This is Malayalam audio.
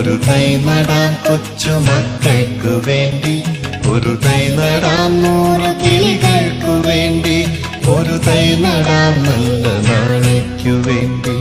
ഒരു തൈ നടാൻ കൊച്ചു മക്കൾക്ക് വേണ്ടി. ഒരു തൈ നടാൻ നൂറ് കിളികൾക്ക് വേണ്ടി. ഒരു തൈ നടാൻ നല്ല നാണയ്ക്കു വേണ്ടി.